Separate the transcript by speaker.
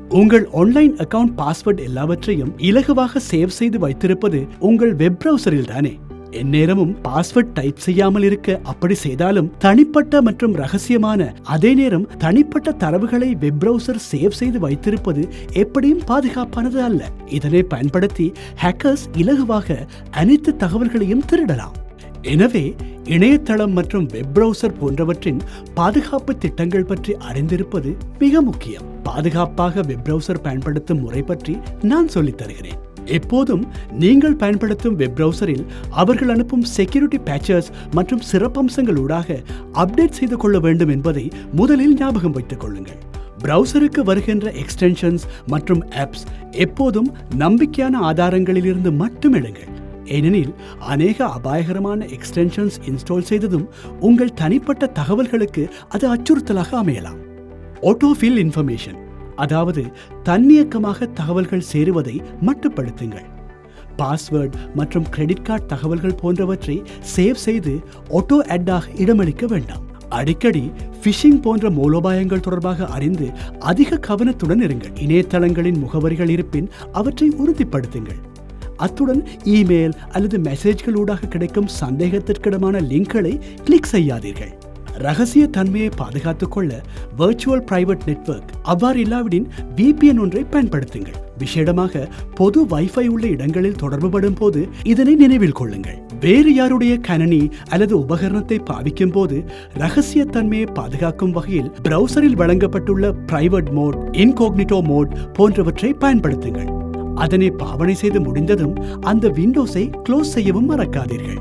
Speaker 1: உங்கள் online account password எல்லாவற்றையும் இலகுவாக சேவ் செய்து வைத்திருப்பது உங்கள் வெப் பிரவுசரில் தானே. எந்நேரமும் பாஸ்வேர்ட் டைப் செய்யாமல் இருக்க அப்படி செய்தாலும் தனிப்பட்ட மற்றும் ரகசியமான அதே நேரம் தனிப்பட்ட தரவுகளை வெப் பிரவுசர் சேவ் செய்து வைத்திருப்பது எப்படியும் பாதுகாப்பானது அல்ல. இதனை பயன்படுத்தி ஹேக்கர்ஸ் இலகுவாக அனைத்து தகவல்களையும் திருடலாம். எனவே இணையதளம் மற்றும் வெப் பிரவுசர் போன்றவற்றின் பாதுகாப்பு திட்டங்கள் பற்றி அறிந்திருப்பது மிக முக்கியம். பாதுகாப்பாக வெப் பிரவுசர் பயன்படுத்தும் முறை பற்றி நான் சொல்லித் தருகிறேன். எப்போதும் நீங்கள் பயன்படுத்தும் வெப் பிரவுசரில் அவர்கள் அனுப்பும் செக்யூரிட்டி பேச்சர்ஸ் மற்றும் சிறப்பம்சங்களூடாக அப்டேட் செய்து கொள்ள வேண்டும் என்பதை முதலில் ஞாபகம் வைத்துக் கொள்ளுங்கள். பிரவுசருக்கு வருகின்ற எக்ஸ்டென்ஷன்ஸ் மற்றும் ஆப்ஸ் எப்போதும் நம்பிக்கையான ஆதாரங்களிலிருந்து மட்டும் எடுங்கள் ஏனெனில் அநேக அபாயகரமான எக்ஸ்டென்ஷன்ஸ் இன்ஸ்டால் செய்ததும் உங்கள் தனிப்பட்ட தகவல்களுக்கு அது அச்சுறுத்தலாக அமையலாம். ஆட்டோஃபில் இன்ஃபர்மேஷன் அதாவது தன்னியக்கமாக தகவல்கள் சேருவதை மட்டுப்படுத்துங்கள். பாஸ்வேர்ட் மற்றும் கிரெடிட் கார்டு தகவல்கள் போன்றவற்றை சேவ் செய்து ஆட்டோ அட்டாக இடமளிக்க வேண்டாம். அடிக்கடி ஃபிஷிங் போன்ற மூலோபாயங்கள் தொடர்பாக அறிந்து அதிக கவனத்துடன் இருங்கள். இணையதளங்களின் முகவரிகள் இருப்பின் அவற்றை உறுதிப்படுத்துங்கள். அத்துடன் இமெயில் அல்லது மெசேஜ்களூடாக கிடைக்கும் சந்தேகத்திற்கிடமான லிங்க்களை கிளிக் செய்யாதீர்கள். ரகசிய தன்மையை பாதுகாத்துக் கொள்ள வர்ச்சுவல் பிரைவேட் நெட்வொர்க் அவ்வாறு இல்லாவிடின் விபிஎன் ஒன்றை பயன்படுத்துங்கள். விசேடமாக பொது வைஃபை உள்ள இடங்களில் தொடர்புபடும் போது இதனை நினைவில் கொள்ளுங்கள். வேறு யாருடைய கணனி அல்லது உபகரணத்தை பாவிக்கும் போது ரகசிய தன்மையை பாதுகாக்கும் வகையில் பிரவுசரில் வழங்கப்பட்டுள்ள பிரைவேட் மோட் இன்கோக்னிட்டோ மோட் போன்றவற்றை பயன்படுத்துங்கள். அதனை பாவனை செய்து முடிந்ததும் அந்த விண்டோஸை க்ளோஸ் செய்யவும் மறக்காதீர்கள்.